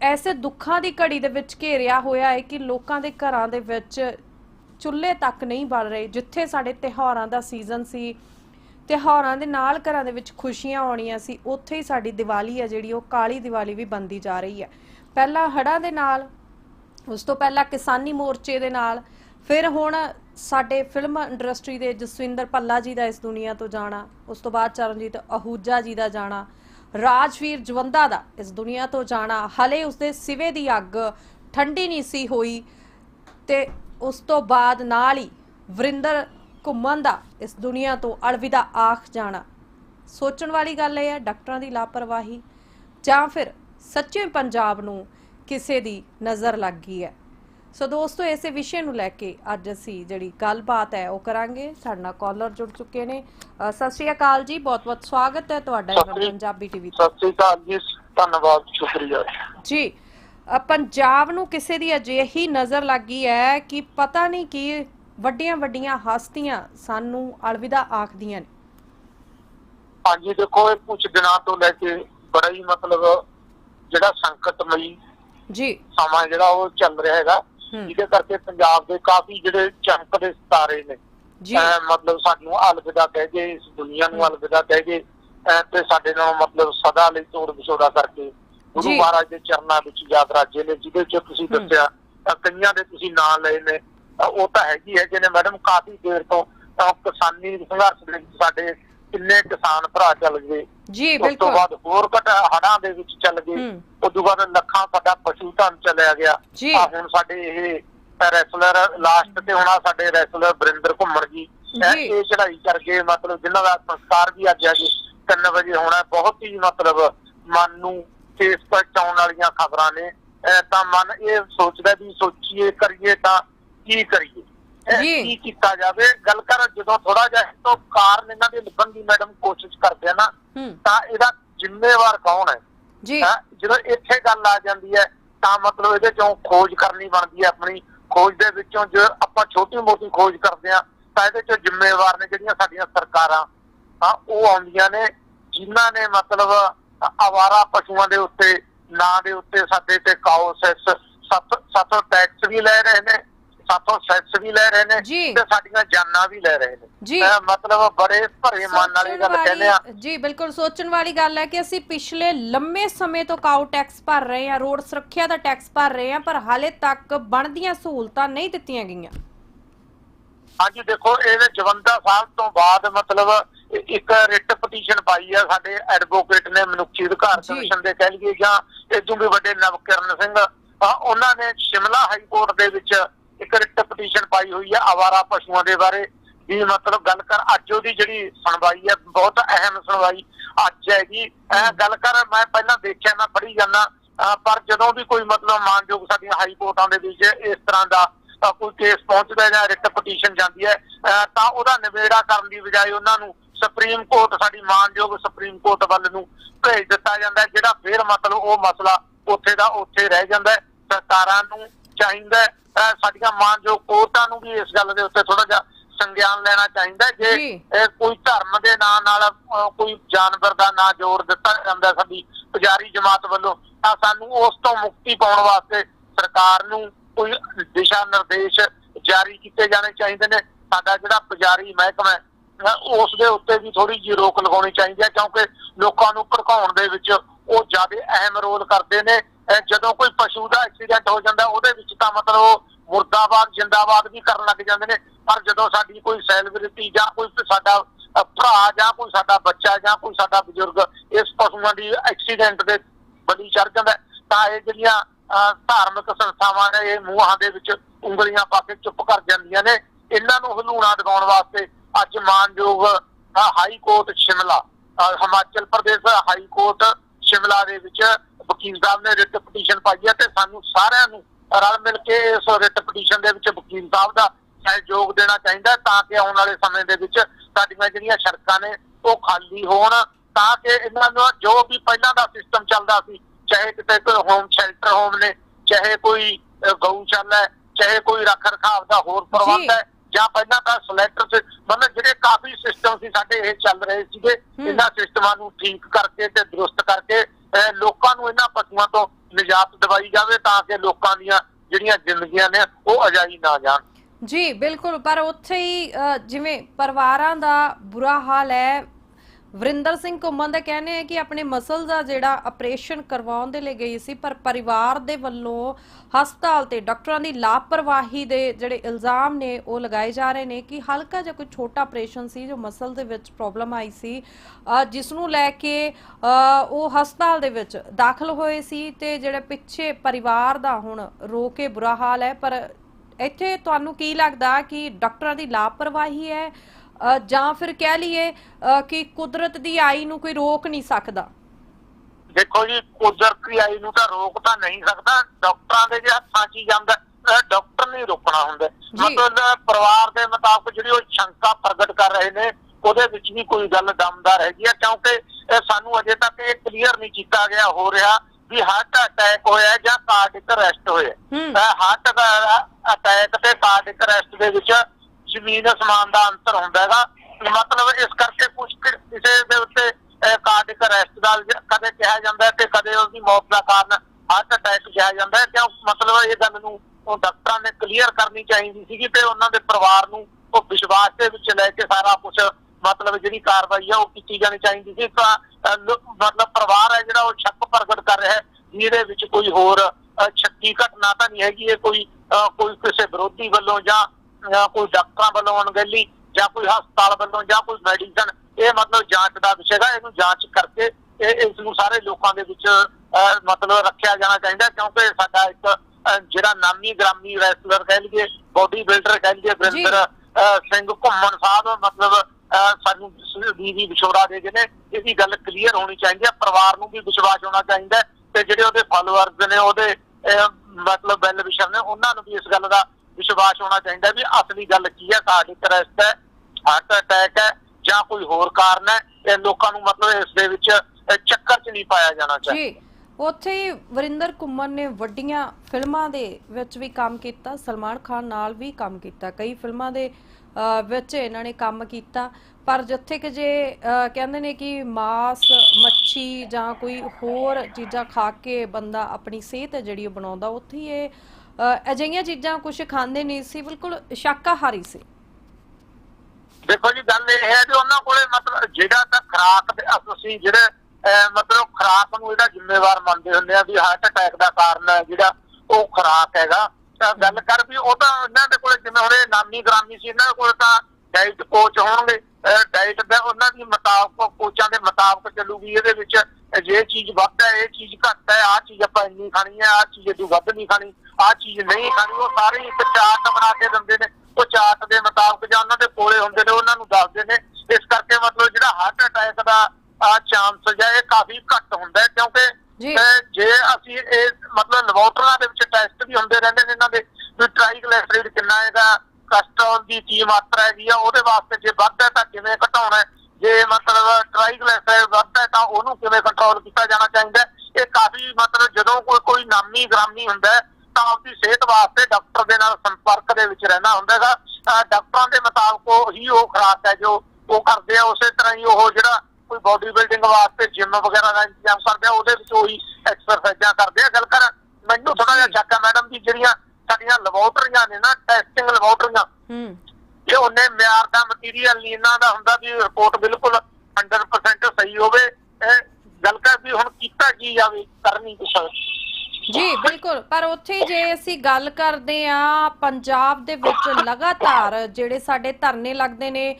ਐਸੇ ਦੁੱਖਾਂ ਦੀ ਘੜੀ ਦੇ ਵਿੱਚ ਘੇਰਿਆ ਹੋਇਆ ਹੈ ਕਿ ਲੋਕਾਂ ਦੇ ਘਰਾਂ ਦੇ ਵਿੱਚ ਚੁੱਲ੍ਹੇ ਤੱਕ ਨਹੀਂ ਬਲ ਰਹੇ, ਜਿੱਥੇ ਸਾਡੇ ਤਿਉਹਾਰਾਂ ਦਾ ਸੀਜ਼ਨ ਸੀ। ਤਿਉਹਾਰਾਂ ਦੇ ਨਾਲ ਘਰਾਂ ਦੇ ਵਿੱਚ ਖੁਸ਼ੀਆਂ ਆਉਣੀਆਂ ਸੀ, ਉੱਥੇ ਹੀ ਸਾਡੀ ਦੀਵਾਲੀ ਹੈ ਜਿਹੜੀ, ਉਹ ਕਾਲੀ ਦੀਵਾਲੀ ਵੀ ਬੰਦੀ ਜਾ ਰਹੀ ਹੈ। ਪਹਿਲਾਂ ਹੜ੍ਹਾਂ ਦੇ ਨਾਲ, ਉਸ ਤੋਂ ਪਹਿਲਾਂ ਕਿਸਾਨੀ ਮੋਰਚੇ ਦੇ ਨਾਲ, ਫਿਰ ਹੁਣ ਸਾਡੇ ਫਿਲਮ ਇੰਡਸਟਰੀ ਦੇ ਜਸਵਿੰਦਰ ਪੱਲਾ ਜੀ ਦਾ ਇਸ ਦੁਨੀਆ ਤੋਂ ਜਾਣਾ, ਉਸ ਤੋਂ ਬਾਅਦ ਚਰਨਜੀਤ ਅਹੂਜਾ ਜੀ ਦਾ ਜਾਣਾ ਰਾਜਵੀਰ ਜਵੰਦਾ ਦਾ। ਇਸ ਦੁਨੀਆ ਤੋਂ ਜਾਣਾ ਹਲੇ ਉਸਦੇ ਸਿਵੇ ਦੀ ਅੱਗ ਠੰਡੀ ਨਹੀਂ ਸੀ ਹੋਈ ਤੇ ਉਸ ਤੋਂ ਬਾਅਦ ਨਾਲ ਹੀ ਵਰਿੰਦਰ ਘੁੰਮਣ ਦਾ ਇਸ ਦੁਨੀਆ ਤੋਂ ਅਲਵਿਦਾ ਆਖ ਜਾਣਾ। ਸੋਚਣ ਵਾਲੀ ਗੱਲ ਇਹ ਹੈ, ਡਾਕਟਰਾਂ ਦੀ ਲਾਪਰਵਾਹੀ ਜਾਂ ਫਿਰ ਸੱਚੇ ਪੰਜਾਬ ਨੂੰ ਕਿਸੇ ਦੀ ਨਜ਼ਰ ਲੱਗ ਗਈ ਹੈ। ਸੋ ਦੋਸਤੋ ਇਸੇ ਵਿਸ਼ੇ ਨੂੰ ਲੈ ਕੇ ਅੱਜ ਅਸੀਂ ਜਿਹੜੀ ਗੱਲਬਾਤ ਹੈ ਉਹ ਕਰਾਂਗੇ। ਸਾਡੇ ਨਾਲ ਕਾਲਰ ਜੁੜ ਚੁੱਕੇ ਨੇ। ਸਤਿ ਸ਼੍ਰੀ ਅਕਾਲ ਜੀ ਬਹੁਤ ਬਹੁਤ ਸਵਾਗਤ ਹੈ ਤੁਹਾਡਾ ਪੰਜਾਬੀ ਟੀਵੀ ਤੇ। ਸਤਿ ਸ੍ਰੀ ਅਕਾਲ ਜੀ ਧੰਨਵਾਦ ਸ਼ੁਕਰੀਆ। ਜੀ ਅ, ਪੰਜਾਬ ਨੂੰ ਕਿਸੇ ਦੀ ਅਜਿਹੀ ਨਜ਼ਰ ਲੱਗੀ ਹੈ ਕਿ ਪਤਾ ਨਹੀਂ ਕੀ ਵੱਡੀਆਂ ਵੱਡੀਆਂ ਹਸਤੀਆਂ ਸਾਨੂੰ ਅਲਵਿਦਾ ਆਖਦੀਆਂ ਨੇ। ਹਾਂਜੀ ਦੇਖੋ ਇਹ ਕੁਝ ਦਿਨਾਂ ਤੋਂ ਲੈ ਕੇ ਬੜਾ ਹੀ ਮਤਲਬ ਜਿਹੜਾ ਸੰਕਟਮਈ ਜੀ। ਸਮਾਂ ਜਿਹੜਾ ਉਹ ਚੱਲ ਰਿਹਾ ਹੈਗਾ। ਜਿਹਦੇ ਕਰਕੇ ਪੰਜਾਬ ਦੇ ਕਾਫੀ ਜਿਹੜੇ ਚਮਕਦੇ ਸਿਤਾਰੇ ਨੇ ਮਤਲਬ ਸਾਨੂੰ ਅਲਵਿਦਾ ਕਹਿ ਗਏ ਇਸ ਦੁਨੀਆ ਨੂੰ ਅਲਵਿਦਾ ਕਹਿ ਐਂ ਤੇ ਸਾਡੇ ਨਾਲ ਮਤਲਬ ਸਦਾ ਲਈ ਤੋੜ ਵਿਛੋੜਾ ਕਰਕੇ ਗੁਰੂ। ਮਹਾਰਾਜ ਦੇ ਚਰਨਾਂ ਵਿੱਚ ਯਾਦ ਰਾਜੇ ਨੇ ਜਿਹਦੇ ਚ ਤੁਸੀਂ। ਦੱਸਿਆ ਕਈਆਂ ਦੇ ਤੁਸੀਂ ਨਾਂ ਲਏ ਨੇ ਉਹ ਤਾਂ ਹੈਗੀ ਹੈ ਜਿਹਨੇ ਮੈਡਮ ਕਾਫੀ ਦੇਰ ਤੋਂ ਤਾਂ ਕਿਸਾਨੀ ਸੰਘਰਸ਼ ਦੇ ਸਾਡੇ ਕਿੰਨੇ ਕਿਸਾਨ ਭਰਾ ਚੱਲ ਗਏ। ਜੀ ਉਸ ਤੋਂ ਬਿਲਕੁਲ। ਬਾਅਦ ਹੋਰ ਘਟ ਹੜਾਂ ਦੇ ਵਿੱਚ ਚੱਲ ਗਏ। ਉਸ ਤੋਂ ਬਾਅਦ ਲੱਖਾਂ ਸਾਡਾ ਪਸ਼ੂ ਧਨ ਚਲਿਆ ਗਿਆ। ਆ ਹੁਣ ਸਾਡੇ ਇਹ ਰੈਸਲਰ ਲਾਸਟ ਤੇ ਹੋਣਾ ਸਾਡੇ ਰੈਸਲਰ ਬਰਿੰਦਰ ਘੁੰਮਣ ਜੀ। ਇਹ- ਚੜਾਈ ਕਰਕੇ ਮਤਲਬ ਜਿਨ੍ਹਾਂ ਦਾ ਸੰਸਕਾਰ ਵੀ ਅੱਜ ਹੈ ਜੀ। 3 ਵਜੇ ਹੋਣਾ ਬਹੁਤ ਹੀ ਮਤਲਬ ਮਨ ਨੂੰ ਠੇਸ ਪਹੁੰਚਾਉਣ ਵਾਲੀਆਂ ਖਬਰਾਂ ਨੇ। ਤਾਂ ਮਨ ਇਹ ਸੋਚਦਾ ਵੀ ਸੋਚੀਏ ਕਰੀਏ ਤਾਂ ਕੀ ਕਰੀਏ। ਕੀ ਕੀਤਾ ਜਾਵੇ? ਗੱਲ ਕਰ ਜਦੋਂ ਥੋੜਾ ਜਿਹਾ ਤੋਂ ਕਾਰਨ ਇਹਨਾਂ ਦੇ ਲੱਭਣ ਦੀ ਮੈਡਮ ਕੋਸ਼ਿਸ਼ ਕਰਦੇ ਆ ਨਾ ਤਾਂ ਇਹਦਾ ਜ਼ਿੰਮੇਵਾਰ ਕੌਣ ਹੈ? ਜੀ? ਜਦੋਂ ਇੱਥੇ ਗੱਲ ਆ ਜਾਂਦੀ ਹੈ ਤਾਂ ਮਤਲਬ ਇਹਦੇ ਚੋਂ ਖੋਜ ਕਰਨੀ ਬਣਦੀ ਹੈ ਆਪਣੀ। ਖੋਜ ਦੇ ਵਿੱਚੋਂ ਜੋ ਆਪਾਂ ਛੋਟੀ ਮੋਟੀ ਖੋਜ ਕਰਦੇ ਆ ਤਾਂ ਇਹਦੇ ਚੋਂ ਜ਼ਿੰਮੇਵਾਰ ਨੇ ਜਿਹੜੀਆਂ ਸਾਡੀਆਂ ਸਰਕਾਰਾਂ। ਤਾਂ ਉਹ ਆਉਂਦੀਆਂ ਨੇ ਜਿਨ੍ਹਾਂ ਨੇ ਮਤਲਬ ਆਵਾਰਾ ਪਸ਼ੂਆਂ ਦੇ ਉੱਤੇ ਨਾਂ ਦੇ ਉੱਤੇ ਸਾਡੇ ਤੇ ਕਾਓ ਸੈਸ ਸੱਤ ਸੱਤ ਟੈਕਸ ਵੀ ਲੈ ਰਹੇ ਨੇ ਸਾਥੋਂ ਸੈਸ ਵੀ ਲੈ ਰਹੇ ਜੀ। ਨੇ ਤੇ ਸਾਡੀਆਂ ਜਾਨਾਂ ਵੀ ਲੈ ਰਹੇ ਨੇ ਜੀ। ਇਹ ਮਤਲਬ ਬੜੇ ਭਰੇ ਮਨ ਵਾਲੀ ਗੱਲ ਸੋਚਣ ਕਹਿੰਦੇ ਆ ਵਾਲੀ- ਜੀ ਬਿਲਕੁਲ ਸੋਚਣ ਵਾਲੀ ਗੱਲ ਹੈ ਕਿ ਅਸੀਂ ਪਿਛਲੇ ਲੰਮੇ ਸਮੇਂ ਤੋਂ ਕਾਊ ਟੈਕਸ ਭਰ ਰਹੇ ਹਾਂ ਰੋਡ ਸੁਰੱਖਿਆ ਦਾ ਟੈਕਸ ਭਰ ਰਹੇ ਹਾਂ ਪਰ ਹਾਲੇ ਤੱਕ ਬਣਦੀਆਂ ਸਹੂਲਤਾਂ ਨਹੀਂ ਦਿੱਤੀਆਂ ਗਈਆਂ ਹਾਂਜੀ ਦੇਖੋ ਇਹਦੇ 54 ਸਾਲ ਤੋਂ ਬਾਅਦ ਮਤਲਬ ਇ- ਇੱਕ ਰਿਟ ਪਟੀਸ਼ਨ ਪਾਈ ਆ ਸਾਡੇ ਐਡਵੋਕੇਟ ਨੇ ਮਨੁੱਖੀ ਅਧਿਕਾਰ ਜੀ। ਕਮਿਸ਼ਨ ਦੇ ਕਹਿ ਲਈਏ ਜਾਂ ਇਦੋਂ ਵੀ ਵੱਡੇ ਨਵਕਿਰਨ ਸਿੰਘ ਤਾਂ ਉਹਨਾਂ ਨੇ ਸ਼ਿਮਲਾ ਹਾਈ ਕੋਰਟ ਦੇ ਵਿੱਚ ਇੱਕ ਰਿਟ ਪਟੀਸ਼ਨ ਪਾਈ ਹੋਈ ਹੈ ਆਵਾਰਾ ਪਸ਼ੂਆਂ ਦੇ ਬਾਰੇ। ਵੀ ਮਤਲਬ ਗੱਲ ਕਰ, ਅੱਜ ਉਹਦੀ ਜਿਹੜੀ ਸੁਣਵਾਈ ਹੈ ਬਹੁਤ ਅਹਿਮ ਸੁਣਵਾਈ ਅੱਜ ਹੈਗੀ। ਇਹ ਗੱਲ ਕਰ, ਮੈਂ ਪਹਿਲਾਂ ਦੇਖਿਆ, ਮੈਂ ਪੜ੍ਹੀ ਜਾਂਦਾ। ਪਰ ਜਦੋਂ ਵੀ ਕੋਈ ਮਤਲਬ ਮਾਨਯੋਗ ਸਾਡੀਆਂ ਹਾਈ ਕੋਰਟਾਂ ਦੇ ਵਿੱਚ ਇਸ ਤਰ੍ਹਾਂ ਦਾ ਕੋਈ ਕੇਸ ਪਹੁੰਚਦਾ ਜਾਂ ਰਿਟ ਪਟੀਸ਼ਨ ਜਾਂਦੀ ਹੈ, ਅਹ ਤਾਂ ਉਹਦਾ ਨਿਬੇੜਾ ਕਰਨ ਦੀ ਬਜਾਏ ਉਹਨਾਂ ਨੂੰ ਸੁਪਰੀਮ ਕੋਰਟ, ਸਾਡੀ ਮਾਨਯੋਗ ਸੁਪਰੀਮ ਕੋਰਟ ਵੱਲ ਨੂੰ ਭੇਜ ਦਿੱਤਾ ਜਾਂਦਾ ਜਿਹੜਾ ਫਿਰ ਮਤਲਬ ਉਹ ਮਸਲਾ ਉੱਥੇ ਦਾ ਉੱਥੇ ਰਹਿ ਜਾਂਦਾ ਸਰਕਾਰਾਂ ਨੂੰ ਚਾਹੀਦਾ ਸਾਡੀਆਂ ਮਾਨਯੋਗ ਕੋਰਟਾਂ ਨੂੰ ਵੀ ਇਸ ਗੱਲ ਦੇ ਉੱਤੇ ਥੋੜਾ ਜਿਹਾ ਸੰਗਿਆਨ ਲੈਣਾ ਚਾਹੀਦਾ। ਜੇ ਕੋਈ ਧਰਮ ਦੇ ਨਾਂ ਨਾਲ ਕੋਈ ਜਾਨਵਰ ਦਾ ਨਾਂ ਜੋੜ ਦਿੱਤਾ ਜਾਂਦਾ ਸਾਡੀ ਪੁਜਾਰੀ ਜਮਾਤ ਵੱਲੋਂ ਤਾਂ ਸਾਨੂੰ ਉਸ ਤੋਂ ਮੁਕਤੀ ਪਾਉਣ ਵਾਸਤੇ ਸਰਕਾਰ ਨੂੰ ਕੋਈ ਦਿਸ਼ਾ ਨਿਰਦੇਸ਼ ਜਾਰੀ ਕੀਤੇ ਜਾਣੇ ਚਾਹੀਦੇ ਨੇ। ਸਾਡਾ ਜਿਹੜਾ ਪੁਜਾਰੀ ਮਹਿਕਮਾ ਉਸ ਦੇ ਉੱਤੇ ਵੀ ਥੋੜੀ ਜਿਹੀ ਰੋਕ ਲਗਾਉਣੀ ਚਾਹੀਦੀ ਹੈ ਕਿਉਂਕਿ ਲੋਕਾਂ ਨੂੰ ਭੜਕਾਉਣ ਦੇ ਵਿੱਚ ਉਹ ਜ਼ਿਆਦਾ ਅਹਿਮ ਰੋਲ ਕਰਦੇ ਨੇ। ਜਦੋਂ ਕੋਈ ਪਸ਼ੂ ਦਾ ਐਕਸੀਡੈਂਟ ਹੋ ਜਾਂਦਾ ਉਹਦੇ ਵਿੱਚ ਤਾਂ ਮਤਲਬ ਉਹ ਮੁਰਦਾਬਾਦ ਜਿੰਦਾਬਾਦ ਵੀ ਕਰਨ ਲੱਗ ਜਾਂਦੇ ਨੇ। ਪਰ ਜਦੋਂ ਸਾਡੀ ਕੋਈ ਸੈਲੀਬ੍ਰਿਟੀ ਜਾਂ ਕੋਈ ਸਾਡਾ ਭਰਾ ਜਾਂ ਕੋਈ ਸਾਡਾ ਬੱਚਾ ਜਾਂ ਕੋਈ ਸਾਡਾ ਬਜ਼ੁਰਗ ਇਸ ਪਸ਼ੂਆਂ ਦੀ ਐਕਸੀਡੈਂਟ ਦੇ ਬਲੀ ਚੜ ਜਾਂਦਾ ਤਾਂ ਇਹ ਜਿਹੜੀਆਂ ਅਹ, ਧਾਰਮਿਕ ਸੰਸਥਾਵਾਂ ਨੇ ਇਹ ਮੂੰਹਾਂ ਦੇ ਵਿੱਚ ਉਂਗਲੀਆਂ ਪਾ ਕੇ ਚੁੱਪ ਕਰ ਜਾਂਦੀਆਂ ਨੇ। ਇਹਨਾਂ ਨੂੰ ਹਲੂਣਾ ਦਿਵਾਉਣ ਵਾਸਤੇ ਅੱਜ ਮਾਨਯੋਗ high court Shimla Himachal Pradesh high court Shimla ਦੇ ਵਿੱਚ ਵਕੀਲ ਸਾਹਿਬ ਨੇ ਰਿਟ ਪਟੀਸ਼ਨ ਪਾਈ ਹੈ ਤੇ ਸਾਨੂੰ ਸਾਰਿਆਂ ਨੂੰ ਰਲ ਮਿਲ ਕੇ ਇਸ ਰਿਟ ਪਟੀਸ਼ਨ ਦੇ ਵਿੱਚ ਵਕੀਲ ਸਾਹਿਬ ਦਾ ਸਹਿਯੋਗ ਦੇਣਾ ਚਾਹੀਦਾ ਤਾਂ ਕਿ ਆਉਣ ਵਾਲੇ ਸਮੇਂ ਦੇ ਵਿੱਚ ਸਾਡੀਆਂ ਜਿਹੜੀਆਂ ਸੜਕਾਂ ਨੇ ਉਹ ਖਾਲੀ ਹੋਣ ਤਾਂ ਕਿ ਇਹਨਾਂ ਨੂੰ ਜੋ ਵੀ ਪਹਿਲਾਂ ਦਾ ਸਿਸਟਮ ਚੱਲਦਾ ਸੀ ਚਾਹੇ ਕਿਤੇ ਕੋਈ ਹੋਮ ਸ਼ੈਲਟਰ ਹੋਮ ਨੇ ਚਾਹੇ ਕੋਈ ਗਊਸ਼ਾਲਾ ਹੈ ਚਾਹੇ ਕੋਈ ਰੱਖ ਰਖਾਵ ਦਾ ਹੋਰ ਪ੍ਰਬੰਧ ਹੈ ਜਾਂ ਪਹਿਲਾਂ ਤਾਂ ਸਲੈਕਟਰ ਚ ਮਤਲਬ ਜਿਹੜੇ ਕਾਫੀ ਸਿਸਟਮ ਸੀ ਸਾਡੇ ਇਹ ਚੱਲ ਰਹੇ ਸੀਗੇ। ਇਹਨਾਂ ਸਿਸਟਮਾਂ ਨੂੰ ਠੀਕ ਕਰਕੇ ਤੇ ਦਰੁਸਤ ਕਰਕੇ ਲੋਕਾਂ ਨੂੰ ਇਹਨਾਂ ਪਸ਼ੂਆਂ ਤੋਂ ਨਿਜਾਤ ਦਿਵਾਈ ਜਾਵੇ ਤਾਂ ਕਿ ਲੋਕਾਂ ਦੀਆਂ ਜਿਹੜੀਆਂ ਜ਼ਿੰਦਗੀਆਂ ਨੇ ਉਹ ਅਜਾਈ ਨਾ ਜਾਣ ਜੀ ਬਿਲਕੁਲ ਪਰ ਉੱਥੇ ਹੀ ਜਿਵੇਂ ਪਰਿਵਾਰਾਂ ਦਾ ਬੁਰਾ ਹਾਲ ਹੈ ਵਰਿੰਦਰ ਸਿੰਘ ਘੁੰਮਣ ਦਾ ਕਹਿਣਾ ਹੈ ਕਿ ਆਪਣੇ ਮਸਲ ਦਾ ਜਿਹੜਾ ਆਪਰੇਸ਼ਨ ਕਰਵਾਉਣ ਦੇ ਲਈ ਗਈ ਸੀ ਪਰ ਪਰਿਵਾਰ ਦੇ ਵੱਲੋਂ ਹਸਪਤਾਲ ਤੇ ਡਾਕਟਰਾਂ ਦੀ ਲਾਪਰਵਾਹੀ ਦੇ ਜਿਹੜੇ ਇਲਜ਼ਾਮ ਨੇ ਉਹ ਲਗਾਏ ਜਾ ਰਹੇ ਨੇ ਕਿ ਹਲਕਾ ਜਿਹਾ ਕੋਈ ਛੋਟਾ ਆਪਰੇਸ਼ਨ ਸੀ ਜੋ ਮਸਲ ਦੇ ਵਿੱਚ ਪ੍ਰੋਬਲਮ ਆਈ ਸੀ ਅ, ਜਿਸ ਨੂੰ ਲੈ ਕੇ ਉਹ ਹਸਪਤਾਲ ਦੇ ਵਿੱਚ ਦਾਖਲ ਹੋਏ ਸੀ ਤੇ ਜਿਹੜੇ ਪਿੱਛੇ ਪਰਿਵਾਰ ਦਾ ਹੁਣ ਰੋ ਕੇ ਬੁਰਾ ਹਾਲ ਹੈ ਪਰ ਇੱਥੇ ਤੁਹਾਨੂੰ ਕੀ ਲੱਗਦਾ ਕਿ ਡਾਕਟਰਾਂ ਦੀ ਲਾਪਰਵਾਹੀ ਹੈ? ਜਾਂ ਫਿਰ ਕਹਿ ਲਈਏ ਕਿ ਕੁਦਰਤ ਦੀ ਆਈ ਨੂੰ ਕੋਈ ਰੋਕ ਨਹੀਂ ਸਕਦਾ ਦੇਖੋ ਜੀ ਕੁਦਰਤੀ ਆਈ ਨੂੰ ਤਾਂ ਰੋਕ ਤਾਂ ਨਹੀਂ ਸਕਦਾ ਡਾਕਟਰਾਂ ਦੇ ਜੇ ਹੱਥਾਂ 'ਚ ਜਾਂਦਾ ਡਾਕਟਰ ਨਹੀਂ ਰੋਕਣਾ ਹੁੰਦਾ। ਮਤਲਬ ਪਰਿਵਾਰ ਦੇ ਮੁਤਾਬਕ ਜਿਹੜੀ ਉਹ ਸ਼ੰਕਾ ਪ੍ਰਗਟ ਕਰ ਰਹੇ ਨੇ ਉਹਦੇ ਵਿੱਚ ਵੀ ਕੋਈ ਗੱਲ ਦਮਦਾਰ ਹੈਗੀ ਆ ਕਿਉਂਕਿ ਇਹ ਸਾਨੂੰ ਅਜੇ ਤੱਕ ਇਹ ਕਲੀਅਰ ਨਹੀਂ ਕੀਤਾ ਗਿਆ ਹੋ ਰਿਹਾ ਵੀ ਹਾਰਟ ਅਟੈਕ ਹੋਇਆ ਜਾਂ ਕਾਰਡਿਕ ਅਰੈਸਟ ਹੋਇਆ। ਹਾਰਟ ਅਟੈਕ ਤੇ ਕਾਰਡਿਕ ਅਰੈਸਟ ਦੇ ਵਿੱਚ ਜ਼ਮੀਨ ਅਸਮਾਨ ਦਾ ਅੰਤਰ ਹੁੰਦਾ ਹੈਗਾ। ਮਤਲਬ ਇਸ ਕਰਕੇ ਕੁਝ ਕਿਸੇ ਦੇ ਉੱਤੇ ਕਾਰਡਿਕ ਅਰੈਸਟ ਦਾ ਕਦੇ ਕਿਹਾ ਜਾਂਦਾ ਤੇ ਕਦੇ ਉਸਦੀ ਮੌਤ ਦਾ ਕਾਰਨ ਹਾਰਟ ਅਟੈਕ ਕਿਹਾ ਜਾਂਦਾ ਕਿਉਂ? ਮਤਲਬ ਇਹ ਗੱਲ ਨੂੰ ਉਹ ਡਾਕਟਰਾਂ ਨੇ ਕਲੀਅਰ ਕਰਨੀ ਚਾਹੀਦੀ ਸੀਗੀ ਤੇ ਉਹਨਾਂ ਦੇ ਪਰਿਵਾਰ ਨੂੰ ਉਹ ਵਿਸ਼ਵਾਸ ਦੇ ਵਿੱਚ ਲੈ ਕੇ ਸਾਰਾ ਕੁਝ ਮਤਲਬ ਜਿਹੜੀ ਕਾਰਵਾਈ ਆ ਉਹ ਕੀਤੀ ਜਾਣੀ ਚਾਹੀਦੀ ਸੀ। ਤਾਂ ਮਤਲਬ ਪਰਿਵਾਰ ਹੈ ਜਿਹੜਾ ਉਹ ਸ਼ੱਕ ਪ੍ਰਗਟ ਕਰ ਰਿਹਾ ਹੈ ਇਹਦੇ ਵਿੱਚ ਕੋਈ ਹੋਰ ਸ਼ੱਕੀ ਘਟਨਾ ਤਾਂ ਨਹੀਂ ਹੈਗੀ। ਇਹ ਕੋਈ ਕੋਈ ਕਿਸੇ ਵਿਰੋਧੀ ਵੱਲੋਂ ਜਾਂ ਕੋਈ ਡਾਕਟਰਾਂ ਵੱਲੋਂ ਅਣਗਹਿਲੀ ਜਾਂ ਕੋਈ ਹਸਪਤਾਲ ਵੱਲੋਂ ਜਾਂ ਕੋਈ ਮੈਡੀਸਨ ਇਹ ਮਤਲਬ ਜਾਂਚ ਦਾ ਵਿਸ਼ਾ ਹੈਗਾ ਇਹਨੂੰ ਜਾਂਚ ਕਰਕੇ ਇਹ ਇਸ ਨੂੰ ਸਾਰੇ ਲੋਕਾਂ ਦੇ ਵਿੱਚ ਮਤਲਬ ਰੱਖਿਆ ਜਾਣਾ ਚਾਹੀਦਾ ਕਿਉਂਕਿ ਸਾਡਾ ਇੱਕ ਜਿਹੜਾ ਨਾਮੀ ਗ੍ਰਾਮੀ ਰੈਸਲਰ ਕਹਿ ਲਈਏ ਬੋਡੀ ਬਿਲਡਰ ਕਹਿ ਲਈਏ ਵਰਿੰਦਰ ਅਹ, ਸਿੰਘ ਘੁੰਮਣ ਸਾਹਿਬ ਮਤਲਬ ਸਾਨੂੰ ਵੀਵੀ ਵਿਛੋੜਾ ਦੇ ਗਏ ਨੇ ਇਹਦੀ ਗੱਲ ਕਲੀਅਰ ਹੋਣੀ ਚਾਹੀਦੀ ਹੈ ਪਰਿਵਾਰ ਨੂੰ ਵੀ ਵਿਸ਼ਵਾਸ ਹੋਣਾ ਚਾਹੀਦਾ ਹੈ ਤੇ ਜਿਹੜੇ ਉਹਦੇ ਫਾਲੋਅਰਸ ਨੇ ਉਹਦੇ ਮਤਲਬ ਵੈਲ ਵਿਸ਼ਰ ਨੇ ਉਹਨਾਂ ਨੂੰ ਵੀ ਇਸ ਗੱਲ ਦਾ ਵਿਸ਼ਵਾਸ ਹੋਣਾ ਚਾਹੀਦਾ ਵੀ ਅਸਲੀ ਗੱਲ ਕੀ ਹੈ, ਸਾਡੀ ਕਰੈਸਟ ਹੈ ਹਾਰਟ ਅਟੈਕ ਹੈ ਜਾਂ ਕੋਈ ਹੋਰ ਕਾਰਨ ਹੈ ਇਹ ਲੋਕਾਂ ਨੂੰ ਮਤਲਬ ਇਸ ਦੇ ਵਿੱਚ ਚੱਕਰ 'ਚ ਨਹੀਂ ਪਾਇਆ ਜਾਣਾ ਚਾਹੀਦਾ। ਉੱਥੇ ਹੀ ਵਰਿੰਦਰ ਘੁੰਮਣ ਨੇ ਵੱਡੀਆਂ ਫਿਲਮਾਂ ਦੇ ਵਿੱਚ ਵੀ ਕੰਮ ਕੀਤਾ, ਸਲਮਾਨ ਖਾਨ ਨਾਲ ਵੀ ਕੰਮ ਕੀਤਾ, ਕਈ ਫਿਲਮਾਂ ਦੇ ਵਿੱਚ ਇਹਨਾਂ ਨੇ ਕੰਮ ਕੀਤਾ, ਪਰ ਜਿੱਥੇ ਕਿ ਜੇ ਕਹਿੰਦੇ ਨੇ ਕਿ ਮਾਸ, ਮੱਛੀ ਜਾਂ ਕੋਈ ਹੋਰ ਚੀਜ਼ਾਂ ਖਾ ਕੇ ਬੰਦਾ ਆਪਣੀ ਸਿਹਤ ਜਿਹੜੀ ਉਹ ਬਣਾਉਂਦਾ, ਉੱਥੇ ਇਹ ਅਜਿਹੀਆਂ ਚੀਜ਼ਾਂ ਕੁਝ ਖਾਂਦੇ ਨਹੀਂ ਸੀ, ਬਿਲਕੁਲ ਸ਼ਾਕਾਹਾਰੀ ਸੀ। ਦੇਖੋ ਜੀ, ਗੱਲ ਇਹ ਹੈ ਕਿ ਉਹਨਾਂ ਕੋਲੇ ਮਤਲਬ ਜਿਹੜਾ ਤਾਂ ਖਰਾਕ ਦੇ ਅਸੀਂ ਜਿਹੜੇ ਮਤਲਬ ਖਰਾਕ ਨੂੰ ਇਹਦਾ ਜ਼ਿੰਮੇਵਾਰ ਮੰਨਦੇ ਹੁੰਦੇ ਆ ਵੀ ਹਾਰਟ ਅਟੈਕ ਦਾ ਕਾਰਨ ਹੈ, ਜਿਹੜਾ ਉਹ ਖਰਾਕ ਹੈਗਾ। ਤਾਂ ਗੱਲ ਕਰ ਵੀ ਉਹ ਤਾਂ ਇਹਨਾਂ ਦੇ ਕੋਲੇ ਜਿਵੇਂ ਹੁਣ ਇਹ ਨਾਮੀ ਗ੍ਰਾਮੀ ਸੀ, ਇਹਨਾਂ ਦੇ ਕੋਲ ਤਾਂ ਡਾਈਟ ਕੋਚ ਹੋਣਗੇ। ਡਾਈਟ ਦਾ ਉਹਨਾਂ ਦੀ ਮੁਤਾਬਕ ਕੋਚਾਂ ਦੇ ਮੁਤਾਬਕ ਚੱਲੂਗੀ, ਇਹਦੇ ਵਿੱਚ ਜੇ ਚੀਜ਼ ਵੱਧ ਹੈ ਇਹ ਚੀਜ਼ ਘੱਟ ਹੈ ਆਹ ਚੀਜ਼ ਆਪਾਂ ਇੰਨੀ ਖਾਣੀ ਹੈ ਆਹ ਚੀਜ਼ ਇਦੋਂ ਵੱਧ ਨਹੀਂ ਖਾਣੀ ਆਹ ਚੀਜ਼ ਨਹੀਂ ਖਾਣੀ ਉਹ ਸਾਰੇ ਇੱਕ ਚਾਰਟ ਬਣਾ ਕੇ ਦਿੰਦੇ ਨੇ। ਉਹ ਚਾਰਟ ਦੇ ਮੁਤਾਬਕ ਜਾਂ ਉਹਨਾਂ ਦੇ ਕੋਲੇ ਹੁੰਦੇ ਨੇ ਉਹਨਾਂ ਨੂੰ ਦੱਸਦੇ ਨੇ। ਇਸ ਕਰਕੇ ਮਤਲਬ ਜਿਹੜਾ ਹਾਰਟ ਅਟੈਕ ਦਾ ਆ ਚਾਂਸ ਜਾਂ ਇਹ ਕਾਫੀ ਘੱਟ ਹੁੰਦਾ। ਕਿਉਂਕਿ ਜੇ। ਅਸੀਂ ਇਹ ਮਤਲਬ ਲੈਬੋਰਟਰੀਆਂ ਦੇ ਵਿੱਚ ਟੈਸਟ ਵੀ ਹੁੰਦੇ ਰਹਿੰਦੇ ਨੇ ਇਹਨਾਂ ਦੇ ਵੀ ਟ੍ਰਾਈਗਲਾਈਸਰਾਈਡ ਕਿੰਨਾ ਹੈਗਾ ਕੋਲੇਸਟ੍ਰੋਲ ਦੀ ਕੀ ਮਾਤਰਾ ਹੈਗੀ ਆ ਉਹਦੇ ਵਾਸਤੇ ਜੇ ਵੱਧ ਹੈ ਤਾਂ ਕਿਵੇਂ ਘਟਾਉਣਾ ਹੈ? ਜੇ ਮਤਲਬ ਟ੍ਰਾਈਗਲਾਈਸਰਾਈਡ ਵੱਧ ਹੈ ਤਾਂ ਉਹਨੂੰ ਕਿਵੇਂ ਕੰਟਰੋਲ ਕੀਤਾ ਜਾਣਾ ਚਾਹੀਦਾ ਇਹ ਕਾਫੀ ਮਤਲਬ ਜਦੋਂ ਕੋਈ ਕੋਈ ਨਾਮੀ ਗ੍ਰਾਮੀ ਹੁੰਦਾ ਤਾਂ ਆਪਣੀ ਸਿਹਤ ਵਾਸਤੇ ਡਾਕਟਰ ਦੇ ਨਾਲ ਸੰਪਰਕ ਦੇ ਵਿੱਚ ਰਹਿਣਾ ਹੁੰਦਾ ਹੈਗਾ। ਡਾਕਟਰਾਂ ਦੇ ਮੁਤਾਬਕ ਉਹ ਹੀ ਉਹ ਖੁਰਾਕ ਹੈ ਜੋ ਉਹ ਕਰਦੇ ਆ, ਉਸੇ ਤਰ੍ਹਾਂ ਹੀ ਉਹ ਜਿਹੜਾ ਕੋਈ ਬਾਡੀ ਬਿਲਡਿੰਗ ਵਾਸਤੇ ਜਿਮ ਵਗੈਰਾ ਦਾ ਇੰਤਜ਼ਾਮ ਕਰਦੇ ਆ, ਉਹਦੇ ਵਿੱਚ ਉਹੀ ਐਕਸਰਸਾਈਜ਼ਾਂ ਕਰਦੇ ਆ। ਗੱਲ ਕਰ, ਮੈਨੂੰ ਥੋੜਾ ਜਿਹਾ ਸ਼ੱਕ ਹੈ ਮੈਡਮ ਵੀ ਜਿਹੜੀਆਂ ਸਾਡੀਆਂ ਲੈਬੋਰਟਰੀਆਂ ਨੇ ਨਾ ਟੈਸਟਿੰਗ ਲੈਬੋਰਟਰੀਆਂ ਇਹ ਉਹਨੇ ਮਿਆਰ ਦਾ ਮਟੀਰੀਅਲ ਨਹੀਂ ਇਹਨਾਂ ਦਾ ਹੁੰਦਾ ਵੀ ਰਿਪੋਰਟ ਬਿਲਕੁਲ 100% ਸਹੀ ਹੋਵੇ, ਇਹ ਗੱਲ ਕਰ ਵੀ ਹੁਣ ਕੀਤਾ ਕੀ ਜਾਵੇ ਕਰਨੀ ਕੁਛ। ਜੀ, ਬਿਲਕੁਲ। ਪਰ ਉੱਥੇ ਜੇ ਅਸੀਂ ਗੱਲ ਕਰਦੇ ਆ ਪੰਜਾਬ ਦੇ ਵਿੱਚ ਲਗਾਤਾਰ ਜਿਹੜੇ ਸਾਡੇ ਧਰਨੇ ਲੱਗਦੇ ਨੇ,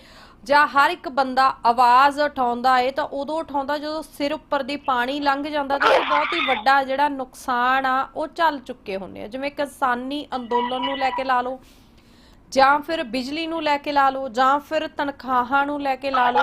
ਜਾਂ ਹਰ ਇੱਕ ਬੰਦਾ ਆਵਾਜ਼ ਉਠਾਉਂਦਾ ਏ, ਤਾਂ ਉਦੋਂ ਉਠਾਉਂਦਾ ਜਦੋਂ ਸਿਰ ਉੱਪਰ ਦੀ ਪਾਣੀ ਲੰਘ ਜਾਂਦਾ ਤਾਂ ਬਹੁਤ ਹੀ ਵੱਡਾ ਜਿਹੜਾ ਨੁਕਸਾਨ ਆ, ਉਹ ਚੱਲ ਚੁੱਕੇ ਹੁੰਦੇ ਆ। ਜਿਵੇਂ ਕਿਸਾਨੀ ਅੰਦੋਲਨ ਨੂੰ ਲੈ ਕੇ ਲਾ ਲਓ ਜਾਂ ਫਿਰ ਬਿਜਲੀ ਨੂੰ ਲੈ ਕੇ ਲਾ ਲਓ, ਜਾਂ ਫਿਰ ਤਨਖਾਹਾਂ ਨੂੰ ਲੈ ਕੇ ਲਾ ਲਓ।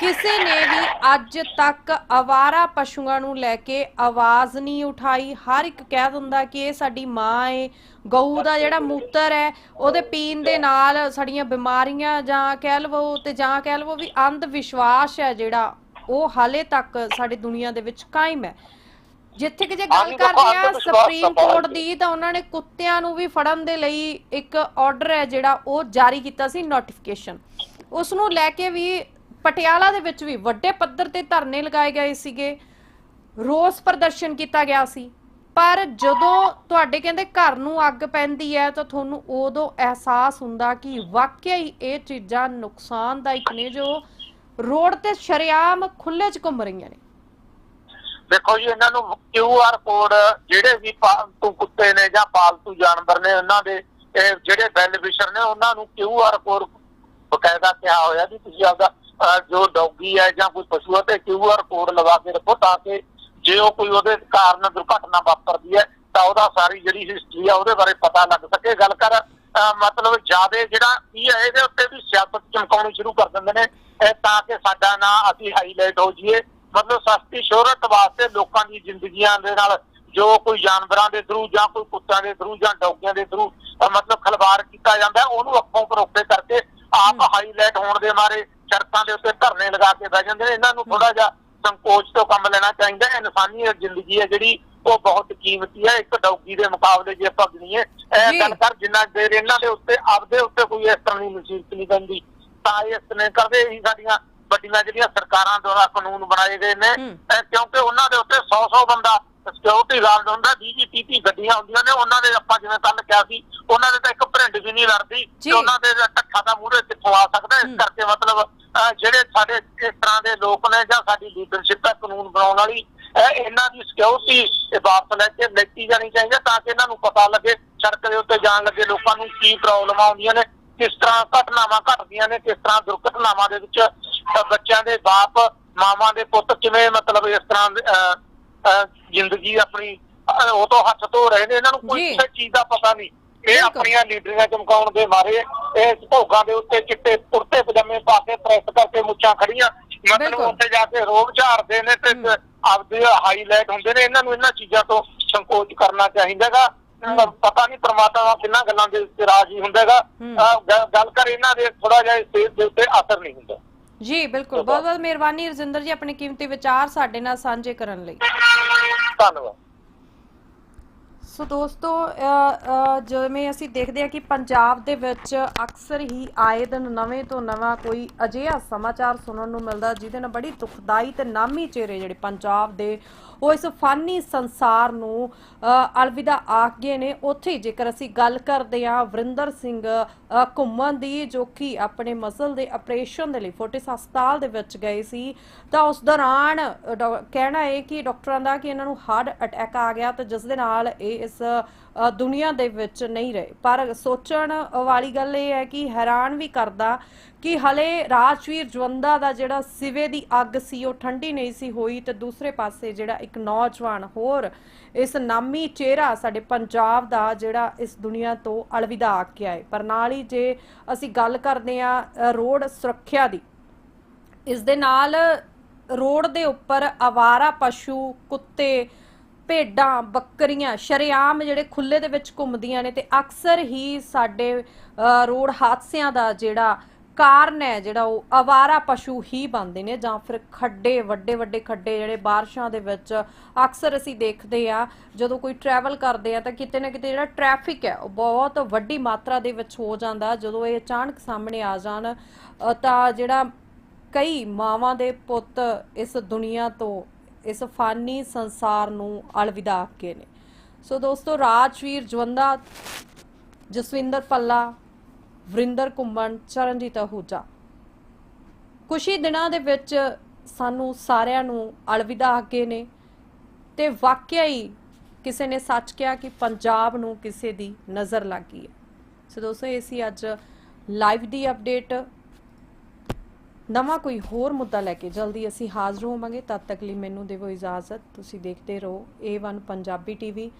ਕਿਸੇ ਨੇ ਵੀ ਅੱਜ ਤੱਕ ਆਵਾਰਾ ਪਸ਼ੂਆਂ ਨੂੰ ਲੈ ਕੇ ਆਵਾਜ਼ ਨਹੀਂ ਉਠਾਈ। ਹਰ ਇੱਕ ਕਹਿ ਦਿੰਦਾ ਕਿ ਇਹ ਸਾਡੀ ਮਾਂ ਏ, ਗਊ ਦਾ ਜਿਹੜਾ ਮੂਤਰ ਹੈ, ਉਹਦੇ ਪੀਣ ਦੇ ਨਾਲ ਸਾਡੀਆਂ ਬਿਮਾਰੀਆਂ ਜਾਂ ਕਹਿ ਲਵੋ ਤੇ ਜਾਂ ਕਹਿ ਲਵੋ ਵੀ ਅੰਧ ਵਿਸ਼ਵਾਸ ਹੈ ਜਿਹੜਾ, ਉਹ ਹਾਲੇ ਤੱਕ ਸਾਡੀ ਦੁਨੀਆ ਦੇ ਵਿੱਚ ਕਾਇਮ ਹੈ। ਜਿੱਥੇ ਕਿ ਜੇ ਗੱਲ ਕਰਦੇ ਆ ਸੁਪਰੀਮ ਕੋਰਟ। ਦੀ ਤਾਂ ਉਹਨਾਂ ਨੇ ਕੁੱਤਿਆਂ ਨੂੰ ਵੀ ਫੜਨ ਦੇ ਲਈ ਇੱਕ ਆਰਡਰ ਹੈ ਜਿਹੜਾ ਉਹ ਜਾਰੀ ਕੀਤਾ ਸੀ ਨੋਟੀਫਿਕੇਸ਼ਨ ਉਸ ਨੂੰ ਲੈ ਕੇ ਵੀ ਪਟਿਆਲਾ ਦੇ ਵਿੱਚ ਵੀ ਵੱਡੇ ਪੱਧਰ ਤੇ ਧਰਨੇ ਲਗਾਏ ਗਏ ਸੀਗੇ। ਰੋਸ ਪ੍ਰਦਰਸ਼ਨ ਕੀਤਾ ਗਿਆ ਸੀ। ਪਰ ਜਦੋਂ ਤੁਹਾਡੇ ਕਹਿੰਦੇ ਘਰ ਨੂੰ ਅੱਗ ਪੈਂਦੀ ਹੈ ਤਾਂ ਤੁਹਾਨੂੰ ਉਦੋਂ ਅਹਿਸਾਸ ਹੁੰਦਾ ਕਿ ਵਾਕਿਆ ਹੀ ਇਹ ਚੀਜ਼ਾਂ ਨੁਕਸਾਨਦਾਇਕ ਨੇ ਜੋ ਰੋਡ ਤੇ ਸ਼ਰੇਆਮ ਖੁੱਲੇ 'ਚ ਘੁੰਮ ਰਹੀਆਂ ਨੇ। ਦੇਖੋ ਜੀ, ਇਹਨਾਂ ਨੂੰ ਕਿਊ ਆਰ ਕੋਡ ਜਿਹੜੇ ਵੀ ਪਾਲਤੂ ਕੁੱਤੇ ਨੇ ਜਾਂ ਪਾਲਤੂ ਜਾਨਵਰ ਨੇ, ਉਹਨਾਂ ਦੇ ਜਿਹੜੇ ਬੈਨੀਫਿਸ਼ਰ ਨੇ, ਉਹਨਾਂ ਨੂੰ ਕਿਊ ਆਰ ਕੋਡ ਬਕਾਇਦਾ ਕਿਹਾ ਹੋਇਆ ਵੀ ਤੁਸੀਂ ਆਪਦਾ ਜੋ ਡੌਗੀ ਹੈ ਜਾਂ ਕੋਈ ਪਸ਼ੂ ਹੈ, ਤੇ ਕਿਊ ਆਰ ਕੋਡ ਲਗਾ ਕੇ ਰੱਖੋ ਤਾਂ ਕਿ ਜੇ ਉਹ ਕੋਈ ਉਹਦੇ ਕਾਰਨ ਦੁਰਘਟਨਾ ਵਾਪਰਦੀ ਹੈ, ਤਾਂ ਉਹਦਾ ਸਾਰੀ ਜਿਹੜੀ ਹਿਸਟਰੀ ਆ, ਉਹਦੇ ਬਾਰੇ ਪਤਾ ਲੱਗ ਸਕੇ। ਗੱਲ ਕਰ ਮਤਲਬ ਜਿਆਦੇ ਜਿਹੜਾ ਕੀ ਹੈ, ਇਹਦੇ ਉੱਤੇ ਵੀ ਸਿਆਸਤ ਚਮਕਾਉਣੀ ਸ਼ੁਰੂ ਕਰ ਦਿੰਦੇ ਨੇ ਤਾਂ ਕਿ ਸਾਡਾ ਨਾਂ ਅਸੀਂ ਹਾਈਲਾਈਟ ਹੋ ਜਾਈਏ। ਮਤਲਬ ਸਸਤੀ ਸ਼ੋਹਰਤ ਵਾਸਤੇ ਲੋਕਾਂ ਦੀ ਜ਼ਿੰਦਗੀਆਂ ਦੇ ਨਾਲ ਜੋ ਕੋਈ ਜਾਨਵਰਾਂ ਦੇ ਥਰੂ ਜਾਂ ਕੋਈ ਕੁੱਤਿਆਂ ਦੇ ਥਰੂ ਜਾਂ ਡੌਗੀਆਂ ਦੇ ਥਰੂ ਮਤਲਬ ਖਲਵਾੜ ਕੀਤਾ ਜਾਂਦਾ ਉਹਨੂੰ ਅੱਖੋਂ ਪਰੋਖੇ ਕਰਕੇ ਆਪ ਹਾਈਲਾਈਟ ਹੋਣ ਦੇ ਮਾਰੇ ਸੜਕਾਂ ਦੇ ਉੱਤੇ ਧਰਨੇ ਲਗਾ ਕੇ ਬਹਿ ਜਾਂਦੇ ਨੇ। ਇਹਨਾਂ ਨੂੰ ਥੋੜਾ ਜਿਹਾ ਸੰਕੋਚ ਤੋਂ ਕੰਮ ਲੈਣਾ ਚਾਹੀਦਾ ਹੈ। ਇਨਸਾਨੀ ਜ਼ਿੰਦਗੀ ਹੈ ਜਿਹੜੀ ਉਹ ਬਹੁਤ ਕੀਮਤੀ ਹੈ। ਇੱਕ ਡੌਗੀ ਦੇ ਮੁਕਾਬਲੇ ਜੇ ਆਪਾਂ ਗਣੀਏ। ਇਹ ਗੱਲ ਕਰ ਜਿੰਨਾ ਦੇਰ ਇਹਨਾਂ ਦੇ ਉੱਤੇ ਆਪਦੇ ਉੱਤੇ ਕੋਈ ਇਸ ਤਰ੍ਹਾਂ ਦੀ ਮੁਸੀਬਤ ਨਹੀਂ ਪੈਂਦੀ ਤਾਂ ਇਸ ਨੇ ਕਰਦੇ ਹੀ ਸਾਡੀਆਂ ਵੱਡੀਆਂ ਜਿਹੜੀਆਂ ਸਰਕਾਰਾਂ ਦੁਆਰਾ ਕਾਨੂੰਨ ਬਣਾਏ ਗਏ ਨੇ ਕਿਉਂਕਿ ਉਹਨਾਂ ਦੇ ਉੱਤੇ 100-100 ਬੰਦਾ ਸਿਕਿਉਰਿਟੀ ਗਾਰਡ ਹੁੰਦਾ 20 30 ਗੱਡੀਆਂ ਹੁੰਦੀਆਂ ਨੇ ਉਹਨਾਂ ਦੇ ਆਪਾਂ ਜਿਵੇਂ ਕੱਲ ਕਿਹਾ ਸੀ ਉਹਨਾਂ ਦੇ ਤਾਂ ਇੱਕ ਭਰਿੰਡ ਵੀ ਨਹੀਂ ਲੜਦੀ। ਤੇ ਉਹਨਾਂ ਦੇ ਟੱਖਾ ਦਾ ਮੂਹਰੇ ਕਿੱਥੋਂ ਆ ਸਕਦਾ ਇਸ। ਕਰਕੇ ਮਤਲਬ ਜਿਹੜੇ ਸਾਡੇ ਇਸ ਤਰ੍ਹਾਂ ਦੇ ਲੋਕ ਨੇ ਜਾਂ ਸਾਡੀ ਲੀਡਰਸ਼ਿਪ ਹੈ ਕਾਨੂੰਨ ਬਣਾਉਣ ਵਾਲੀ ਇਹ ਇਹਨਾਂ ਦੀ ਸਿਕਿਉਰਿਟੀ ਵਾਪਸ ਲੈ ਕੇ ਲੈਤੀ ਜਾਣੀ ਚਾਹੀਦੀ ਹੈ ਤਾਂ ਕਿ ਇਹਨਾਂ ਨੂੰ ਪਤਾ ਲੱਗੇ ਸੜਕ ਦੇ ਉੱਤੇ ਜਾਣ ਲੱਗੇ ਲੋਕਾਂ ਨੂੰ ਕੀ ਪ੍ਰੋਬਲਮ ਆਉਂਦੀਆਂ ਨੇ ਕਿਸ ਤਰ੍ਹਾਂ ਘਟਨਾਵਾਂ ਘਟਦੀਆਂ ਨੇ ਕਿਸ ਤਰ੍ਹਾਂ ਦੁਰਘਟਨਾਵਾਂ ਦੇ ਵਿੱਚ ਬੱਚਿਆਂ ਦੇ ਬਾਪ ਮਾਵਾਂ ਦੇ ਪੁੱਤ ਕਿਵੇਂ ਮਤਲਬ ਇਸ ਤਰ੍ਹਾਂ ਜ਼ਿੰਦਗੀ ਆਪਣੀ ਉਹ ਤੋਂ ਹੱਥ ਧੋ ਰਹੇ ਨੇ ਇਹਨਾਂ ਨੂੰ ਕੋਈ ਚੀਜ਼ ਦਾ ਪਤਾ ਨਹੀਂ ਇਹ। ਆਪਣੀਆਂ ਲੀਡਰੀਆਂ ਚਮਕਾਉਣ ਦੇ ਮਾਰੇ ਇਹ ਭੋਗਾਂ ਦੇ ਉੱਤੇ ਚਿੱਟੇ ਕੁੜਤੇ ਪਜਾਮੇ ਪਾ ਕੇ ਪ੍ਰੈਸ ਕਰਕੇ ਮੁੱਛਾਂ ਖੜੀਆਂ ਮਤਲਬ। ਉੱਥੇ ਜਾ ਕੇ ਰੋਬ ਝਾੜਦੇ ਨੇ ਤੇ। ਆਪਦੇ ਹਾਈਲਾਈਟ ਹੁੰਦੇ ਨੇ ਇਹਨਾਂ ਨੂੰ ਇਹਨਾਂ ਚੀਜ਼ਾਂ ਤੋਂ ਸੰਕੋਚ ਕਰਨਾ ਚਾਹੀਦਾਗਾ। ਪਤਾ ਨਹੀਂ ਪ੍ਰਮਾਤਮਾ ਕਿੰਨਾ ਗੱਲਾਂ ਦੇ ਉੱਤੇ ਰਾਜੀ ਹੁੰਦਾਗਾ। ਗੱਲ ਕਰ ਇਹਨਾਂ ਦੇ ਥੋੜਾ ਜਿਹਾ ਇਸ ਚੀਜ਼ ਦੇ ਉੱਤੇ ਅਸਰ ਨਹੀਂ ਹੁੰਦਾ। ਜੀ ਬਿਲਕੁਲ। ਬਹੁਤ ਬਹੁਤ ਮਿਹਰਬਾਨੀ ਰਜਿੰਦਰ ਜੀ ਆਪਣੇ ਕੀਮਤੀ ਵਿਚਾਰ ਸਾਡੇ ਨਾਲ ਸਾਂਝੇ ਕਰਨ ਲਈ। ਧੰਨਵਾਦ। ਸੋ ਦੋਸਤੋ ਜਿਵੇਂ ਅਸੀਂ ਦੇਖਦੇ ਹਾਂ ਕਿ ਪੰਜਾਬ ਦੇ ਵਿੱਚ ਅਕਸਰ ਹੀ ਆਏ ਦਿਨ ਨਵੇਂ ਤੋਂ ਨਵਾਂ ਕੋਈ ਅਜਿਹਾ ਸਮਾਚਾਰ ਸੁਣਨ ਨੂੰ ਮਿਲਦਾ ਜਿਹਦੇ ਨਾਲ ਬੜੀ ਦੁਖਦਾਈ ਤੇ ਨਾਮੀ ਚਿਹਰੇ ਜਿਹੜੇ ਪੰਜਾਬ ਦੇ ਉਹ ਇਸ ਫਾਨੀ ਸੰਸਾਰ ਨੂੰ ਅਲਵਿਦਾ ਆਖ ਗਏ ਨੇ। ਉੱਥੇ ਜੇਕਰ ਅਸੀਂ ਗੱਲ ਕਰਦੇ ਹਾਂ ਵਰਿੰਦਰ ਸਿੰਘ ਘੁੰਮਣ ਦੀ ਜੋ ਕਿ ਆਪਣੇ ਮਸਲ ਦੇ ਆਪਰੇਸ਼ਨ ਦੇ ਲਈ ਫੋਰਟਿਸ ਹਸਪਤਾਲ ਦੇ ਵਿੱਚ ਗਏ ਸੀ ਤਾਂ ਉਸ ਦੌਰਾਨ ਅ, ਕਹਿਣਾ ਹੈ ਕਿ ਡਾਕਟਰਾਂ ਦਾ ਕਿ ਇਹਨਾਂ ਨੂੰ ਹਾਰਟ ਅਟੈਕ ਆ ਗਿਆ ਤੇ ਜਿਸ ਦੇ ਨਾਲ ਇਹ ਇਸ ਦੁਨੀਆ ਦੇ ਵਿੱਚ ਨਹੀਂ ਰਹੇ। ਪਰ ਸੋਚਣ ਵਾਲੀ ਗੱਲ ਇਹ ਹੈ ਕਿ ਹੈਰਾਨ ਵੀ ਕਰਦਾ ਕਿ ਹਲੇ ਰਾਜਵੀਰ ਜਵੰਦਾ ਦਾ ਜਿਹੜਾ ਸਿਵੇ ਦੀ ਅੱਗ ਸੀ, ਉਹ ਠੰਡੀ ਨਹੀਂ ਸੀ ਹੋਈ ਤੇ ਦੂਸਰੇ ਪਾਸੇ ਜਿਹੜਾ ਇੱਕ ਨੌਜਵਾਨ ਹੋਰ ਇਸ ਨਾਮੀ ਚਿਹਰਾ ਸਾਡੇ ਪੰਜਾਬ ਦਾ ਜਿਹੜਾ ਇਸ ਦੁਨੀਆ ਤੋਂ ਅਲਵਿਦਾ ਆ ਕੇ ਆਏ। ਪਰ ਨਾਲ ਹੀ ਜੇ ਅਸੀਂ ਗੱਲ ਕਰਦੇ ਆ ਰੋਡ ਸੁਰੱਖਿਆ ਦੀ, ਇਸ ਦੇ ਨਾਲ ਰੋਡ ਦੇ ਉੱਪਰ ਆਵਾਰਾ ਪਸ਼ੂ, ਕੁੱਤੇ ਭੇਡਾਂ, ਬੱਕਰੀਆਂ, ਸ਼ਰੇਆਮ ਜਿਹੜੇ ਖੁੱਲੇ ਦੇ ਵਿੱਚ ਘੁੰਮਦੀਆਂ ਨੇ ਤੇ ਅਕਸਰ ਹੀ ਸਾਡੇ ਰੋਡ ਹਾਦਸਿਆਂ ਦਾ ਜਿਹੜਾ ਕਾਰਨ ਹੈ, ਜਿਹੜਾ ਉਹ ਆਵਾਰਾ ਪਸ਼ੂ ਹੀ ਬਣਦੇ ਨੇ ਜਾਂ ਫਿਰ ਖੱਡੇ, ਵੱਡੇ ਵੱਡੇ ਖੱਡੇ ਜਿਹੜੇ ਬਾਰਿਸ਼ਾਂ ਦੇ ਵਿੱਚ ਅਕਸਰ ਅਸੀਂ ਦੇਖਦੇ ਆ ਜਦੋਂ ਕੋਈ ਟਰੈਵਲ ਕਰਦੇ ਆ ਤਾਂ ਕਿਤੇ ਨਾ ਕਿਤੇ ਜਿਹੜਾ ਟ੍ਰੈਫਿਕ ਹੈ, ਉਹ ਬਹੁਤ ਵੱਡੀ ਮਾਤਰਾ ਦੇ ਵਿੱਚ ਹੋ ਜਾਂਦਾ। ਜਦੋਂ ਇਹ ਅਚਾਨਕ ਸਾਹਮਣੇ ਆ ਜਾਣ ਤਾਂ ਜਿਹੜਾ ਕਈ ਮਾਵਾਂ ਦੇ ਪੁੱਤ ਇਸ ਦੁਨੀਆ ਤੋਂ ਇਸ ਫਾਨੀ ਸੰਸਾਰ ਨੂੰ ਅਲਵਿਦਾ ਆਖੇ ਨੇ। ਸੋ ਦੋਸਤੋ, ਰਾਜਵੀਰ, ਜਵੰਦਾ, ਜਸਵਿੰਦਰ ਪੱਲਾ, ਵਰਿੰਦਰ ਕੁੰਮਣ ਚਰਨਜੀਤ ਅਹੂਜਾ। ਕੁਛ ਹੀ ਦਿਨਾਂ ਦੇ ਵਿੱਚ ਸਾਨੂੰ ਸਾਰਿਆਂ ਨੂੰ ਅਲਵਿਦਾ ਆਖੇ ਨੇ ਤੇ ਵਾਕਿਆ ਹੀ ਕਿਸੇ ਨੇ ਸੱਚ ਕਿਹਾ ਕਿ ਪੰਜਾਬ ਨੂੰ ਕਿਸੇ ਦੀ ਨਜ਼ਰ ਲੱਗ ਗਈ ਹੈ। ਸੋ ਦੋਸਤੋ, ਇਹ ਸੀ ਅੱਜ ਲਾਈਵ ਦੀ ਅਪਡੇਟ ਨਵਾਂ ਕੋਈ ਹੋਰ ਮੁੱਦਾ ਲੈ ਕੇ ਜਲਦੀ ਅਸੀਂ ਹਾਜ਼ਰ ਹੋਵਾਂਗੇ। ਤਦ ਤੱਕ ਲਈ ਮੈਨੂੰ ਦੇਵੋ ਇਜਾਜ਼ਤ। ਤੁਸੀਂ ਦੇਖਦੇ ਰਹੋ A1 ਪੰਜਾਬੀ ਟੀਵੀ